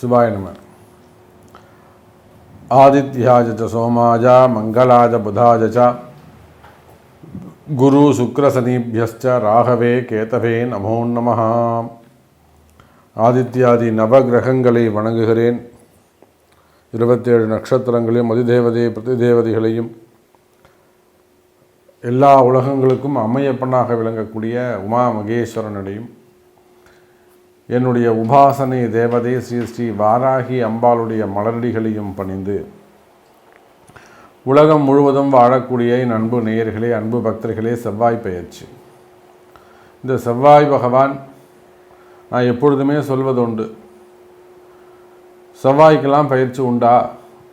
சிவாய நம. ஆதித்யாஜ சோமாஜா சோமாஜ மங்களாஜ புதாஜ குரு சுக்ரசனிபியஸ்ச ராகவே கேதவே நமோ நம. ஆதித்யாதி நவகிரகங்களை வணங்குகிறேன். இருபத்தேழு நட்சத்திரங்களையும் அதிதேவதை பிரதிதேவதைகளையும் எல்லா உலகங்களுக்கும் அமையப்பனாக விளங்கக்கூடிய உமா மகேஸ்வரனையும் என்னுடைய உபாசனை தேவதை ஸ்ரீ ஸ்ரீ வாராகி அம்பாளுடைய மலரடிகளையும் பணிந்து. உலகம் முழுவதும் வாழக்கூடிய என் அன்பு நேயர்களே அன்பு பக்தர்களே செவ்வாய் பயிற்சி இந்த செவ்வாய் பகவான் நான் எப்பொழுதுமே சொல்வதுண்டு செவ்வாய்க்கெல்லாம் பயிற்சி உண்டா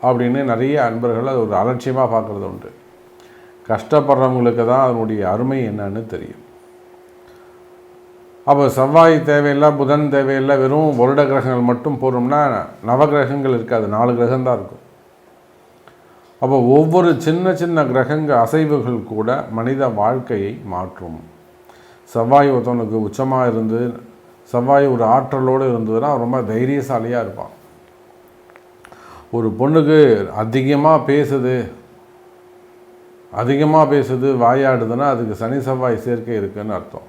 அப்படின்னு நிறைய அன்பர்கள் அது ஒரு அலட்சியமாக பார்க்குறது உண்டு கஷ்டப்படுறவங்களுக்கு தான் அதனுடைய அருமை என்னன்னு தெரியும். அப்போ செவ்வாய் தேவையில்லை புதன் தேவையில்லை வெறும் வருட கிரகங்கள் மட்டும் போகிறோம்னா நவகிரகங்கள் இருக்காது நாலு கிரகம் தான் இருக்கும். அப்போ ஒவ்வொரு சின்ன சின்ன கிரகங்கள் அசைவுகள் கூட மனித வாழ்க்கையை மாற்றும். செவ்வாய் ஒருத்தவனுக்கு உச்சமாக இருந்து செவ்வாய் ஒரு ஆற்றலோடு இருந்ததுன்னா ரொம்ப தைரியசாலியாக இருப்பான். ஒரு பொண்ணுக்கு அதிகமாக பேசுது அதிகமாக பேசுது வாயாடுதுன்னா அதுக்கு சனி செவ்வாய் சேர்க்கை இருக்குன்னு அர்த்தம்.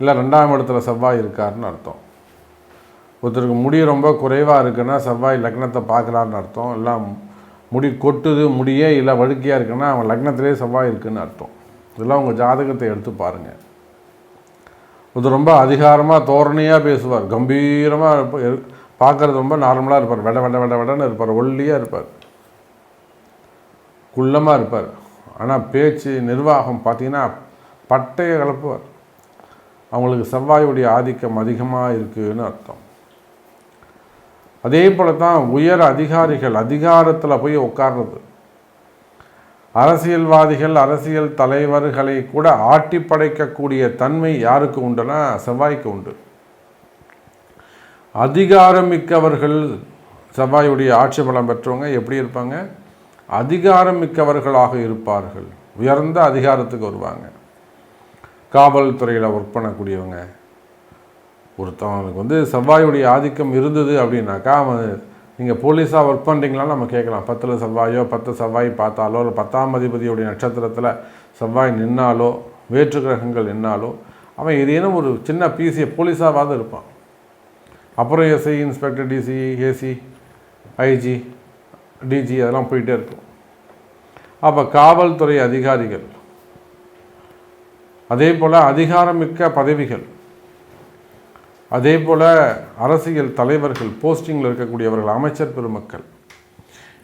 இல்லை ரெண்டாம் இடத்துல செவ்வாய் இருக்காருன்னு அர்த்தம். ஒருத்தருக்கு முடி ரொம்ப குறைவாக இருக்குன்னா செவ்வாய் லக்னத்தை பார்க்கலான்னு அர்த்தம். இல்லை முடி கொட்டுது முடியே இல்லை வழுக்கையாக இருக்குன்னா அவன் லக்னத்திலே செவ்வாய் இருக்குன்னு அர்த்தம். இதெல்லாம் உங்கள் ஜாதகத்தை எடுத்து பாருங்கள் ஒருத்தர் ரொம்ப அதிகாரமாக தோரணையாக பேசுவார். கம்பீரமாக இருப்ப பார்க்குறது ரொம்ப நார்மலாக இருப்பார். வெட வெட வெட வெடன்னு இருப்பார். ஒல்லியாக இருப்பார். குள்ளமாக இருப்பார். ஆனால் பேச்சு நிர்வாகம் பார்த்தீங்கன்னா பட்டையை கலப்புவார். அவங்களுக்கு செவ்வாயுடைய ஆதிக்கம் அதிகமாக இருக்குதுன்னு அர்த்தம். அதே போல தான் உயர் அதிகாரிகள் அதிகாரத்தில் போய் உட்கார்றது. அரசியல்வாதிகள் அரசியல் தலைவர்களை கூட ஆட்டி படைக்கக்கூடிய தன்மை யாருக்கு உண்டுனா செவ்வாய்க்கு உண்டு. அதிகாரமிக்கவர்கள் செவ்வாயுடைய ஆட்சி பலம் பெற்றவங்க எப்படி இருப்பாங்க? அதிகாரம் மிக்கவர்களாக இருப்பார்கள். உயர்ந்த அதிகாரத்துக்கு வருவாங்க. காவல்துறையில் ஒர்க் பண்ணக்கூடியவங்க. ஒருத்தவங்களுக்கு வந்து செவ்வாயுடைய ஆதிக்கம் இருந்தது அப்படின்னாக்கா அவன் நீங்கள் போலீஸாக ஒர்க் பண்ணுறீங்களான்னு நம்ம கேட்கலாம். பத்தில் செவ்வாயோ பத்து செவ்வாய் பார்த்தாலோ இல்லை பத்தாம் அதிபதியுடைய நட்சத்திரத்தில் செவ்வாய் நின்னாலோ வேற்று கிரகங்கள் நின்னாலோ அவன் ஏதேனும் ஒரு சின்ன பிசியை போலீஸாவது இருப்பான். அப்புறம் SI inspector DC AC IG DG அதெல்லாம் போயிட்டே இருக்கும். அப்போ காவல்துறை அதிகாரிகள் அதே போல் அதிகாரமிக்க பதவிகள் அதே போல் அரசியல் தலைவர்கள் போஸ்டிங்கில் இருக்கக்கூடியவர்கள் அமைச்சர் பெருமக்கள்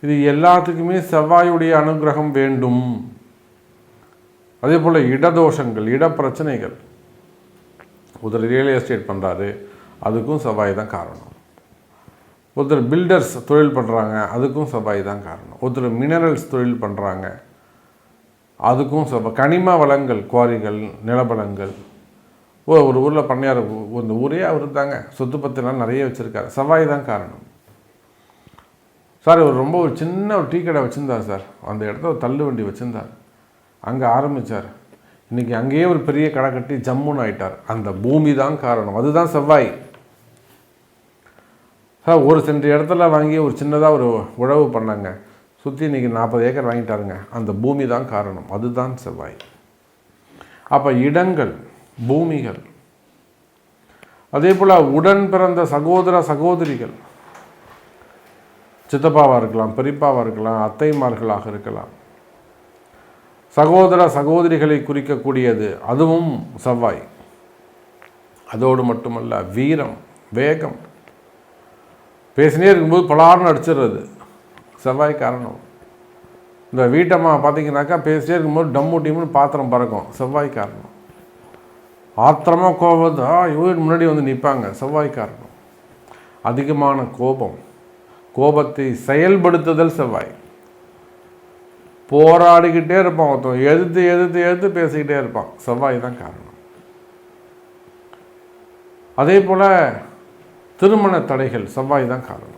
இது எல்லாத்துக்குமே செவ்வாயுடைய அனுகிரகம் வேண்டும். அதே போல் இடதோஷங்கள் இடப்பிரச்சனைகள். ஒருத்தர் ரியல் எஸ்டேட் பண்ணுறாரு அதுக்கும் செவ்வாய் தான் காரணம். ஒருத்தர் பில்டர்ஸ் தொழில் பண்ணுறாங்க அதுக்கும் செவ்வாய் தான் காரணம். ஒருத்தர் மினரல்ஸ் தொழில் பண்ணுறாங்க அதுக்கும் சொல்ல கனிம வளங்கள் குவாரிகள் நிலபலங்கள் ஓ ஒரு ஊரில் பண்ணையார் இந்த ஊரே அவர் தாங்க. சொத்து பத்துலாம் நிறைய வச்சுருக்காரு. செவ்வாய் தான் காரணம். சார் இவர் ரொம்ப ஒரு சின்ன ஒரு டீ கடை வச்சுருந்தார் சார். அந்த இடத்துல ஒரு தள்ளு வண்டி வச்சுருந்தார். அங்கே ஆரம்பித்தார் இன்றைக்கி அங்கேயே ஒரு பெரிய கடை கட்டி ஜம்முன்னு ஆயிட்டார். அந்த பூமி தான் காரணம். அதுதான் செவ்வாய். சார் ஒரு சென்ற இடத்துல வாங்கி ஒரு சின்னதாக ஒரு உழவு பண்ணாங்க. சுற்றி இன்றைக்கி நாற்பது ஏக்கர் வாங்கிட்டாருங்க. அந்த பூமி தான் காரணம். அதுதான் செவ்வாய். அப்போ இடங்கள் பூமிகள். அதே போல் உடன் பிறந்த சகோதர சகோதரிகள். சித்தப்பாவாக இருக்கலாம் பெரியப்பாவாக இருக்கலாம் அத்தைமார்களாக இருக்கலாம். சகோதர சகோதரிகளை குறிக்கக்கூடியது அதுவும் செவ்வாய். அதோடு மட்டுமல்ல வீரம் வேகம். பேசினே இருக்கும்போது பலார்னு அடிச்சிடுறது. செவ்வாய் காரணம். இந்த வீட்டம்மா பார்த்தீங்கன்னாக்கா பேசிட்டே இருக்கும்போது டம்மு டீம்னு பாத்திரம் பறக்கும். செவ்வாய் காரணம். ஆத்திரமாக கோபம் ஆ இவங்க முன்னாடி வந்து நிற்பாங்க செவ்வாய் காரணம். அதிகமான கோபம். கோபத்தை செயல்படுத்துதல் செவ்வாய். போராடிக்கிட்டே இருப்பான் ஒருத்தன். எதிர்த்து எதிர்த்து எதிர்த்து பேசிக்கிட்டே இருப்பான். செவ்வாய் தான் காரணம். அதே போல் திருமண தடைகள் செவ்வாய் தான் காரணம்.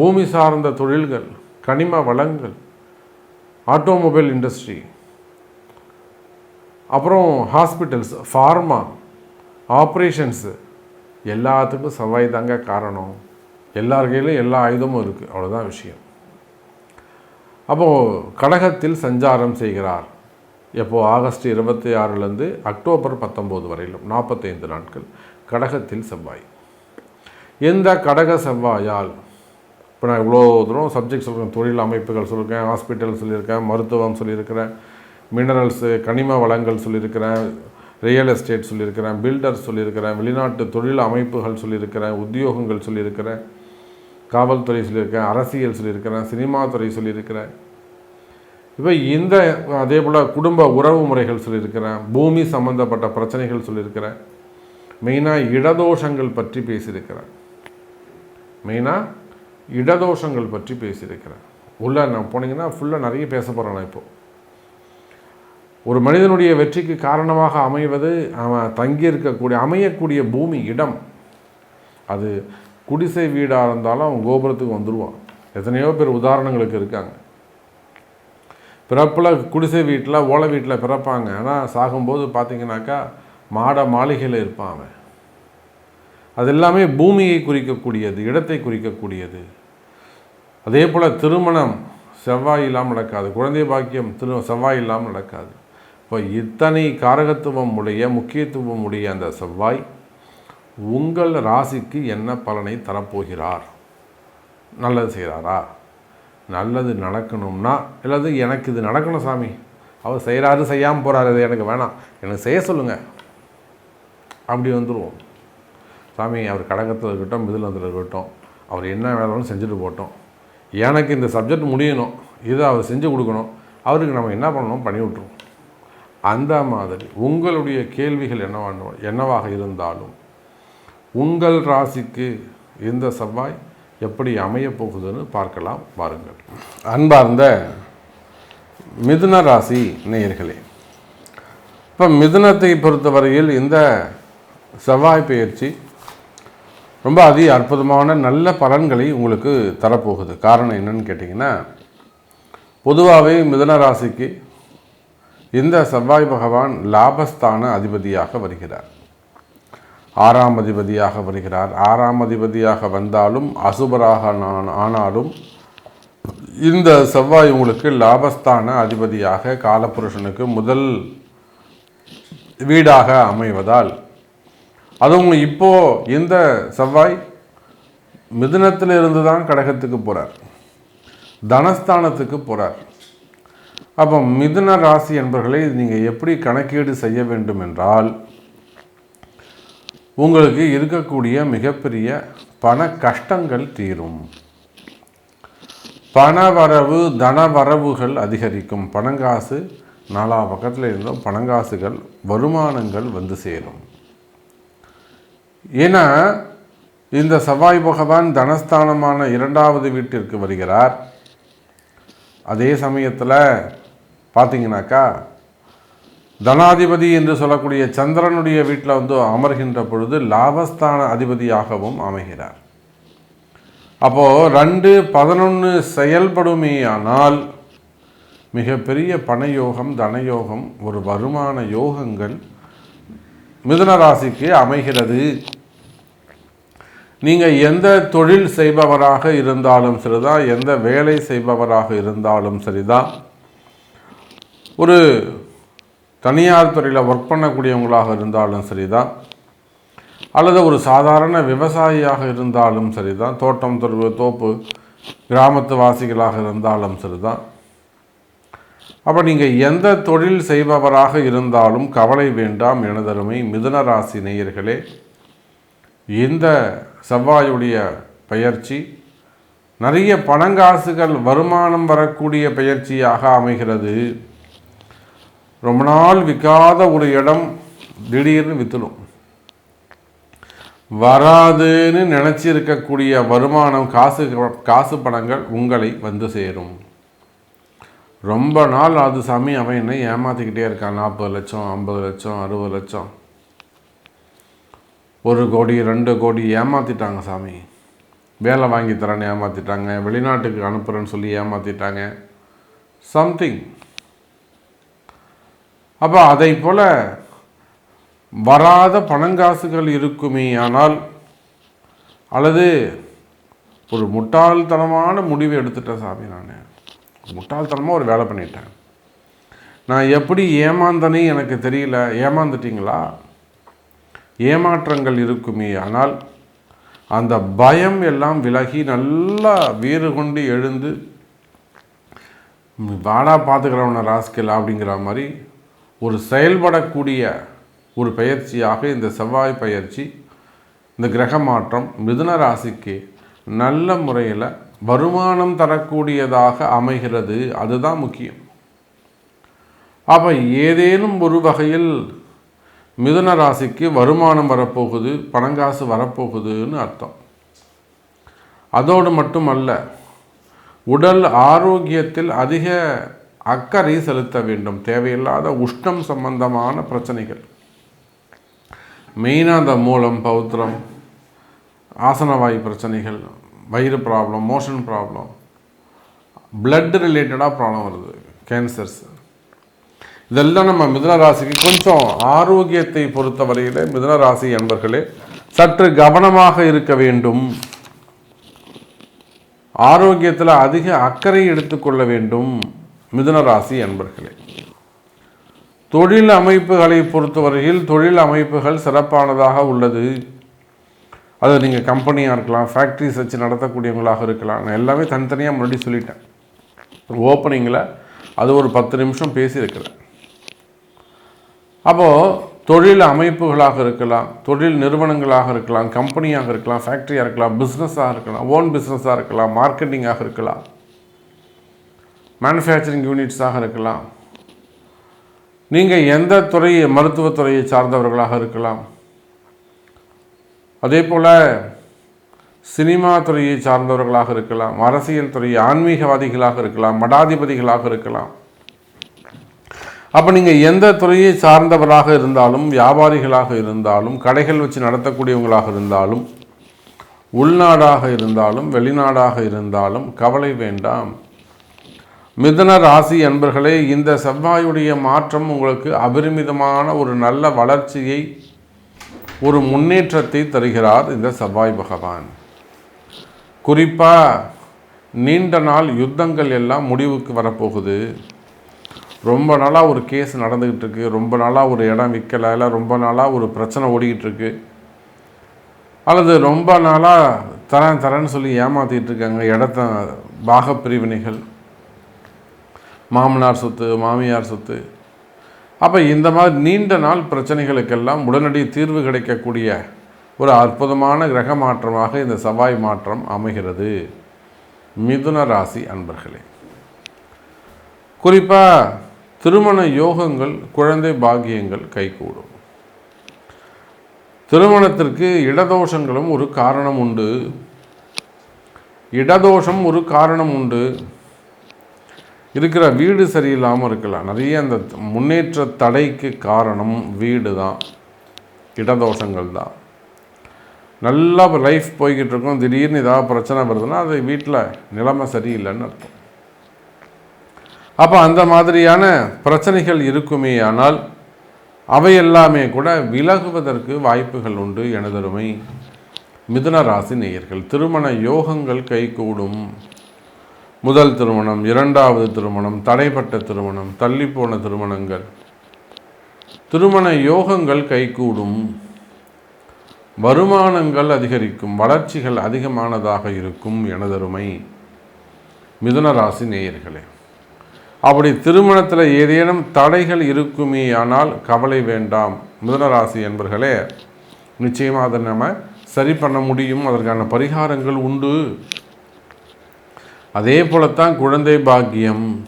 பூமி சார்ந்த தொழில்கள் கனிம வளங்கள் ஆட்டோமொபைல் இண்டஸ்ட்ரி அப்புறம் ஹாஸ்பிட்டல்ஸ் ஃபார்மா ஆப்ரேஷன்ஸு எல்லாத்துக்கும் செவ்வாய் தாங்க காரணம். எல்லார் கையிலும் எல்லா ஆயுதமும் இருக்குது அவ்வளோதான் விஷயம். அப்போது கடகத்தில் சஞ்சாரம் செய்கிறார். எப்போது ஆகஸ்ட் இருபத்தி ஆறுலேருந்து அக்டோபர் பத்தொம்போது வரையிலும் நாற்பத்தைந்து நாட்கள் கடகத்தில் செவ்வாய். எந்த கடக செவ்வாயால் இப்போ நான் இவ்வளோ தூரம் சப்ஜெக்ட் சொல்கிறேன் தொழில் அமைப்புகள் சொல்லியிருக்கேன் ஹாஸ்பிட்டல் சொல்லியிருக்கேன் மருத்துவம் சொல்லியிருக்கிறேன் மினரல்ஸு கனிம வளங்கள் சொல்லியிருக்கிறேன் ரியல் எஸ்டேட் சொல்லியிருக்கிறேன் பில்டர் சொல்லியிருக்கிறேன் வெளிநாட்டு தொழில் அமைப்புகள் சொல்லியிருக்கிறேன் உத்தியோகங்கள் சொல்லியிருக்கிறேன் காவல்துறை சொல்லியிருக்கேன் அரசியல் சொல்லியிருக்கிறேன் சினிமா துறை சொல்லியிருக்கிறேன். இப்போ இந்த அதே போல் குடும்ப உறவு முறைகள் சொல்லியிருக்கிறேன் பூமி சம்மந்தப்பட்ட பிரச்சனைகள் சொல்லியிருக்கிறேன். மெயினாக இடதோஷங்கள் பற்றி பேசியிருக்கிறேன். மெயினாக இடதோஷங்கள் பற்றி பேசியிருக்கிறேன். உள்ளே நான் போனீங்கன்னா ஃபுல்லாக நிறைய பேச போகிறேன் நான் இப்போது ஒரு மனிதனுடைய வெற்றிக்கு காரணமாக அமைவது அவன் தங்கியிருக்கக்கூடிய அமையக்கூடிய பூமி இடம். அது குடிசை வீடாக இருந்தாலும் அவன் கோபுரத்துக்கு வந்துடுவான் எத்தனையோ பேர் உதாரணங்களுக்கு இருக்காங்க. பிறப்பில் குடிசை வீட்டில் ஓலை வீட்டில் பிறப்பாங்க. ஆனால் சாகும்போது பார்த்தீங்கன்னாக்கா மாட மாளிகையில் இருப்பான் அவன். அது எல்லாமே பூமியை குறிக்கக்கூடியது இடத்தை குறிக்கக்கூடியது. அதே போல் திருமணம் செவ்வாய் இல்லாமல் நடக்காது. குழந்தை பாக்கியம் திரு செவ்வாய் இல்லாமல் நடக்காது. இப்போ இத்தனை காரகத்துவம் உடைய முக்கியத்துவம் உடைய அந்த செவ்வாய் உங்கள் ராசிக்கு என்ன பலனை தரப்போகிறார்? நல்லது செய்கிறாரா நல்லது நடக்கணும்னா அல்லது எனக்கு இது நடக்கணும் சாமி அவர் செய்கிறாரு செய்யாமல் போகிறாரு இது எனக்கு வேணாம் எனக்கு செய்ய சொல்லுங்கள் அப்படி வந்துடுவோம் சாமி அவர் கடகத்தில் இருக்கட்டும் மிதிலந்தில் இருக்கட்டும் அவர் என்ன வேணாலும் செஞ்சுட்டு போட்டோம் எனக்கு இந்த சப்ஜெக்ட் முடியணும். இதை அவர் செஞ்சு கொடுக்கணும். அவருக்கு நம்ம என்ன பண்ணணும்? பண்ணி விட்ருவோம் அந்த மாதிரி உங்களுடைய கேள்விகள் என்னவான என்னவாக இருந்தாலும் உங்கள் ராசிக்கு இந்த செவ்வாய் எப்படி அமையப் போகுதுன்னு பார்க்கலாம். பாருங்கள் அன்பார்ந்த மிதுன ராசி நேயர்களே இப்போ மிதுனத்தை பொறுத்தவரையில் இந்த செவ்வாய் பயிற்சி ரொம்ப அதி அற்புதமான நல்ல பலன்களை உங்களுக்கு தரப்போகுது. காரணம் என்னன்னு கேட்டிங்கன்னா பொதுவாகவே மிதன ராசிக்கு இந்த செவ்வாய் பகவான் லாபஸ்தான அதிபதியாக வருகிறார். ஆறாம் அதிபதியாக வருகிறார். ஆறாம் அதிபதியாக வந்தாலும் அசுபராக ஆனாலும் இந்த செவ்வாய் உங்களுக்கு லாபஸ்தான அதிபதியாக காலபுருஷனுக்கு முதல் வீடாக அமைவதால் அதுவும் இப்போ இந்த செவ்வாய் மிதுனத்தில் இருந்து தான் கடகத்துக்கு போகிறார் தனஸ்தானத்துக்கு போகிறார் அப்போ மிதுன ராசி என்பர்களை நீங்கள் எப்படி கணக்கீடு செய்ய வேண்டும் என்றால் உங்களுக்கு இருக்கக்கூடிய மிகப்பெரிய பண கஷ்டங்கள் தீரும். பணவரவு தனவரவுகள் அதிகரிக்கும். பணங்காசு நாலா பக்கத்தில் இருந்தும் பணங்காசுகள் வருமானங்கள் வந்து சேரும். ஏன்னா இந்த செவ்வாய் பகவான் தனஸ்தானமான இரண்டாவது வீட்டிற்கு வருகிறார். அதே சமயத்தில் பார்த்தீங்கன்னாக்கா தனாதிபதி என்று சொல்லக்கூடிய சந்திரனுடைய வீட்டில் வந்து அமர்கின்ற பொழுது லாபஸ்தான அதிபதியாகவும் அமைகிறார். அப்போது ரெண்டு பதினொன்று செயல்படுமேயானால் மிகப்பெரிய பணயோகம் தனயோகம் ஒரு வருமான யோகங்கள் மிதுன ராசிக்கு அமைகிறது. நீங்கள் எந்த தொழில் செய்பவராக இருந்தாலும் சரிதான் எந்த வேலை செய்பவராக இருந்தாலும் சரிதான். ஒரு தனியார் துறையில் ஒர்க் பண்ணக்கூடியவங்களாக இருந்தாலும் சரிதான். அல்லது ஒரு சாதாரண விவசாயியாக இருந்தாலும் சரிதான். தோட்டம் தொழில் தோப்பு கிராமத்து வாசிகளாக இருந்தாலும் சரிதான். அப்போ நீங்கள் எந்த தொழில் செய்பவராக இருந்தாலும் கவலை வேண்டாம் எனதருமை மிதுனராசி நேயர்களே. இந்த செவ்வாயுடைய பயிற்சி நிறைய பணங்காசுகள் வருமானம் வரக்கூடிய பயிற்சியாக அமைகிறது. ரொம்ப நாள் விற்காத ஒரு இடம் திடீர்னு வித்துடும். வராதுன்னு நினச்சிருக்கக்கூடிய வருமானம் காசு காசு பணங்கள் உங்களை வந்து சேரும். ரொம்ப நாள் அது சாமி அவன் என்ன ஏமாற்றிக்கிட்டே இருக்கான். நாற்பது லட்சம் ஐம்பது லட்சம் அறுபது லட்சம். ஒரு கோடி ரெண்டு கோடி ஏமாற்றிட்டாங்க சாமி. வேலை வாங்கி தரேன்னு ஏமாற்றிட்டாங்க வெளிநாட்டுக்கு அனுப்புகிறேன்னு சொல்லி ஏமாற்றிட்டாங்க சம்திங் அப்போ அதை போல் வராத பணங்காசுகள் இருக்குமே ஆனால் அல்லது ஒரு முட்டாள்தனமான முடிவு எடுத்துட்டேன் சாமி நான். முட்டாள்தனமாக ஒரு வேலை பண்ணிட்டேன். நான் எப்படி ஏமாந்தனே எனக்கு தெரியல. ஏமாந்துட்டீங்களா? ஏமாற்றங்கள் இருக்குமே. ஆனால் அந்த பயம் எல்லாம் விலகி நல்லா வீறு கொண்டு எழுந்து வாடா பார்த்துக்கிறவன ராஸ்கில் அப்படிங்கிற மாதிரி ஒரு செயல்படக்கூடிய ஒரு பயிற்சியாக இந்த செவ்வாய் பயிற்சி இந்த கிரக மாற்றம் மிதுன ராசிக்கு நல்ல முறையில் வருமானம் தரக்கூடியதாக அமைகிறது. அதுதான் முக்கியம். அப்போ ஏதேனும் ஒரு வகையில் மிதுன ராசிக்கு வருமானம் வரப்போகுது பணங்காசு வரப்போகுதுன்னு அர்த்தம். அதோடு மட்டுமல்ல உடல் ஆரோக்கியத்தில் அதிக அக்கறை செலுத்த வேண்டும். தேவையில்லாத உஷ்ணம் சம்பந்தமான பிரச்சனைகள். மெயினாக அந்த மூலம் பௌத்திரம் ஆசனவாயு பிரச்சனைகள் வயிறு ப்ராப்ளம் மோஷன் ப்ராப்ளம் பிளட் ரிலேட்டடாக ப்ராப்ளம் வருது கேன்சர்ஸ் இதெல்லாம் நம்ம மிதுன ராசிக்கு கொஞ்சம் ஆரோக்கியத்தை பொறுத்தவரையில் மிதுன ராசி என்பர்களே சற்று கவனமாக இருக்க வேண்டும். ஆரோக்கியத்தில் அதிக அக்கறை எடுத்துக்கொள்ள வேண்டும் மிதுன ராசி என்பர்களே. தொழில் அமைப்புகளை பொறுத்தவரையில் தொழில் அமைப்புகள் சிறப்பானதாக உள்ளது. அது நீங்கள் கம்பெனியாக இருக்கலாம் ஃபேக்ட்ரிஸ் வச்சு நடத்தக்கூடியவங்களாக இருக்கலாம். நான் எல்லாமே தனித்தனியாக முன்னாடி சொல்லிட்டேன். ஓப்பனிங்கில் அது ஒரு பத்து நிமிஷம் பேசியிருக்கிறேன். அப்போது தொழில் அமைப்புகளாக இருக்கலாம் தொழில் நிறுவனங்களாக இருக்கலாம் கம்பெனியாக இருக்கலாம் ஃபேக்ட்ரியாக இருக்கலாம் பிஸ்னஸாக இருக்கலாம் ஓன் பிஸ்னஸாக இருக்கலாம் மார்க்கெட்டிங்காக இருக்கலாம் மேனுஃபேக்சரிங் யூனிட்ஸாக இருக்கலாம். நீங்கள் எந்த துறை மருத்துவத்துறையை சார்ந்தவர்களாக இருக்கலாம் அதே போல் சினிமா துறையை சார்ந்தவர்களாக இருக்கலாம் அரசியல் துறை ஆன்மீகவாதிகளாக இருக்கலாம் மடாதிபதிகளாக இருக்கலாம். அப்போ நீங்கள் எந்த துறையை சார்ந்தவராக இருந்தாலும் வியாபாரிகளாக இருந்தாலும் கடைகள் வச்சு நடத்தக்கூடியவங்களாக இருந்தாலும் உள்நாடாக இருந்தாலும் வெளிநாடாக இருந்தாலும் கவலை வேண்டாம். மிதன ராசி என்பர்களே இந்த செவ்வாயுடைய மாற்றம் உங்களுக்கு அபரிமிதமான ஒரு நல்ல வளர்ச்சியை ஒரு முன்னேற்றத்தை தருகிறார் இந்த செவ்வாய் பகவான். குறிப்பாக நீண்ட நாள் யுத்தங்கள் எல்லாம் முடிவுக்கு வரப்போகுது. ரொம்ப நாளாக ஒரு கேஸ் நடந்துக்கிட்டு இருக்கு. ரொம்ப நாளாக ஒரு இடம் விற்கலை இல்லை ரொம்ப நாளாக ஒரு பிரச்சனை ஓடிக்கிட்டு இருக்கு. அல்லது ரொம்ப நாளாக தரேன் தரேன்னு சொல்லி ஏமாற்றிட்டு இருக்காங்க இடத்த பாகப்பிரிவினைகள். மாமனார் சொத்து மாமியார் சொத்து. அப்போ இந்த மாதிரி நீண்ட நாள் பிரச்சனைகளுக்கெல்லாம் உடனடி தீர்வு கிடைக்கக்கூடிய ஒரு அற்புதமான கிரக மாற்றமாக இந்த செவ்வாய் மாற்றம் அமைகிறது. மிதுன ராசி அன்பர்களே குறிப்பாக திருமண யோகங்கள் குழந்தை பாக்கியங்கள் கைகூடும். திருமணத்திற்கு இடதோஷங்களும் ஒரு காரணம் உண்டு. இடதோஷம் ஒரு காரணம் உண்டு. இருக்கிற வீடு சரியில்லாமல் இருக்கலாம். நிறைய அந்த முன்னேற்ற தடைக்கு காரணம் வீடு தான் இடதோஷங்கள் தான். நல்லா லைஃப் போய்கிட்டு இருக்கோம். திடீர்னு ஏதாவது பிரச்சனை வருதுன்னா அது வீட்டில் நிலைமை சரியில்லைன்னு அர்த்தம். அப்போ அந்த மாதிரியான பிரச்சனைகள் இருக்குமே ஆனால் அவை எல்லாமே கூட விலகுவதற்கு வாய்ப்புகள் உண்டு எனதருமை மிதுன ராசி நேயர்கள். திருமண யோகங்கள் கைகூடும். முதல் திருமணம் இரண்டாவது திருமணம் தடைப்பட்ட திருமணம் தள்ளிப்போன திருமணங்கள். திருமண யோகங்கள் கைகூடும். வருமானங்கள் அதிகரிக்கும். வளர்ச்சிகள் அதிகமானதாக இருக்கும் எனதருமை மிதுன ராசி நேயர்களே. அப்படி திருமணத்தில் ஏதேனும் தடைகள் இருக்குமே ஆனால் கவலை வேண்டாம். மிதுனராசி என்பர்களே நிச்சயமாக அதை நம்ம சரி பண்ண முடியும். அதற்கான பரிகாரங்கள் உண்டு. அதே போலத்தான் குழந்தை பாக்கியம்.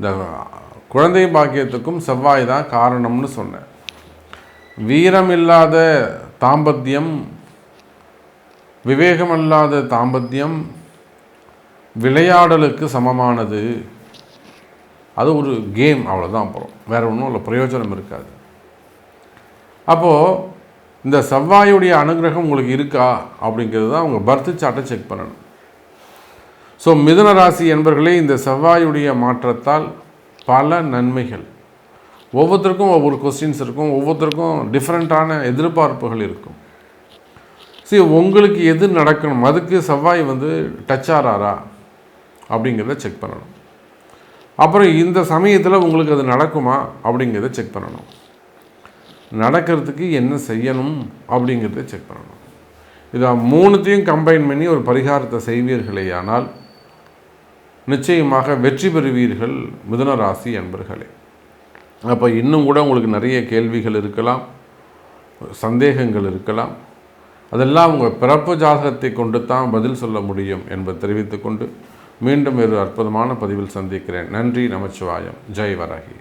இந்த குழந்தை பாக்கியத்துக்கும் செவ்வாய் தான் காரணம்னு சொன்னேன். வீரம் இல்லாத தாம்பத்தியம் விவேகமல்லாத தாம்பத்தியம் விளையாடலுக்கு சமமானது. அது ஒரு கேம் அவ்வளோதான் அப்புறம். வேறு ஒன்றும் இல்லை பிரயோஜனம் இருக்காது. அப்போது இந்த செவ்வாயுடைய அனுகிரகம் உங்களுக்கு இருக்கா? அப்படிங்கிறது தான் உங்கள் பர்த் சார்ட்டை செக் பண்ணணும். ஸோ மிதுன ராசி என்பர்களே இந்த செவ்வாயுடைய மாற்றத்தால் பல நன்மைகள். ஒவ்வொருத்தருக்கும் ஒவ்வொரு கொஸ்டின்ஸ் இருக்கும் ஒவ்வொருத்தருக்கும் டிஃப்ரெண்ட்டான எதிர்பார்ப்புகள் இருக்கும். சரி உங்களுக்கு எது நடக்கணும்? அதுக்கு செவ்வாய் வந்து டச் ஆறாரா? அப்படிங்கிறத செக் பண்ணணும். அப்புறம் இந்த சமயத்தில் உங்களுக்கு அது நடக்குமா? அப்படிங்கிறத செக் பண்ணணும். நடக்கிறதுக்கு என்ன செய்யணும்? அப்படிங்கிறத செக் பண்ணணும். இதை மூணுத்தையும் கம்பைன் பண்ணி ஒரு பரிகாரத்தை செய்வீர்களே ஆனால் நிச்சயமாக வெற்றி பெறுவீர்கள் மிதுன ராசி என்பர்களே அப்போ இன்னும் கூட உங்களுக்கு நிறைய கேள்விகள் இருக்கலாம் சந்தேகங்கள் இருக்கலாம். அதெல்லாம் உங்கள் பிறப்பு ஜாதகத்தை கொண்டு தான் பதில் சொல்ல முடியும் என்பதை தெரிவித்துக்கொண்டு மீண்டும் ஒரு அற்புதமான பதிவில் சந்திக்கிறேன். நன்றி நமச்சிவாயம். ஜெய் வராகி.